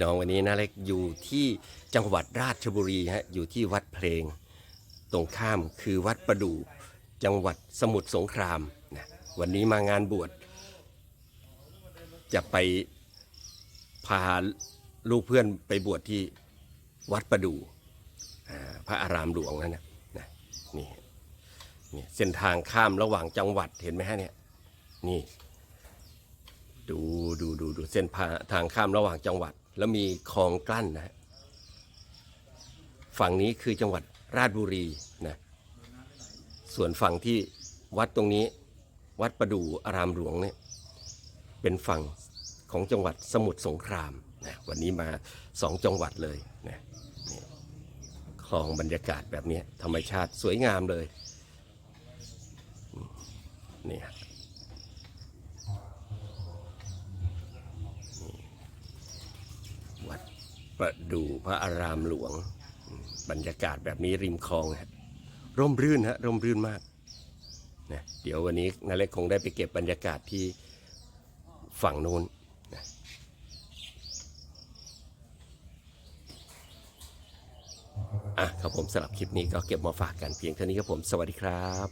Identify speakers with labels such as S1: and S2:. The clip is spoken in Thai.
S1: น้องวันนี้นาเล็กอยู่ที่จังหวัดราชบุรีฮะอยู่ที่วัดเพลง ตรงข้ามคือวัดประดู่จังหวัดสมุทรสงครามนะวันนี้มางานบวชจะไปพาลูกเพื่อนไปบวชที่วัดประดู่พระอารามหลวงนั่นนะนะนี่นี่เส้นทางข้ามระหว่างจังหวัดเห็นไหมฮะเนี่ยนี่ดูดูดูดูเส้นพาทางข้ามระหว่างจังหวัด แล้วมีคลองกลั้นนะฮะฝั่งนี้คือจังหวัดราชบุรีนะส่วนฝั่งที่วัดตรงนี้ วัดประดู่อารามหลวงเนี่ยเป็นฝั่งของจังหวัดสมุทรสงครามนะวันนี้มาสองจังหวัดเลยนะคลองบรรยากาศแบบนี้ธรรมชาติสวยงามเลยอืมนี่ฮะ วัด ประดู่พระอารามหลวง บรรยากาศแบบนี้ริมคลองฮะร่มรื่นฮะร่มรื่นมากนะเดี๋ยววันนี้นาเล็กคงได้ไปเก็บบรรยากาศที่ฝั่งนู้นนะอะครับผมสำหรับคลิปนี้ก็เก็บมาฝากกันเพียงเท่านี้ครับผมสวัสดีครับ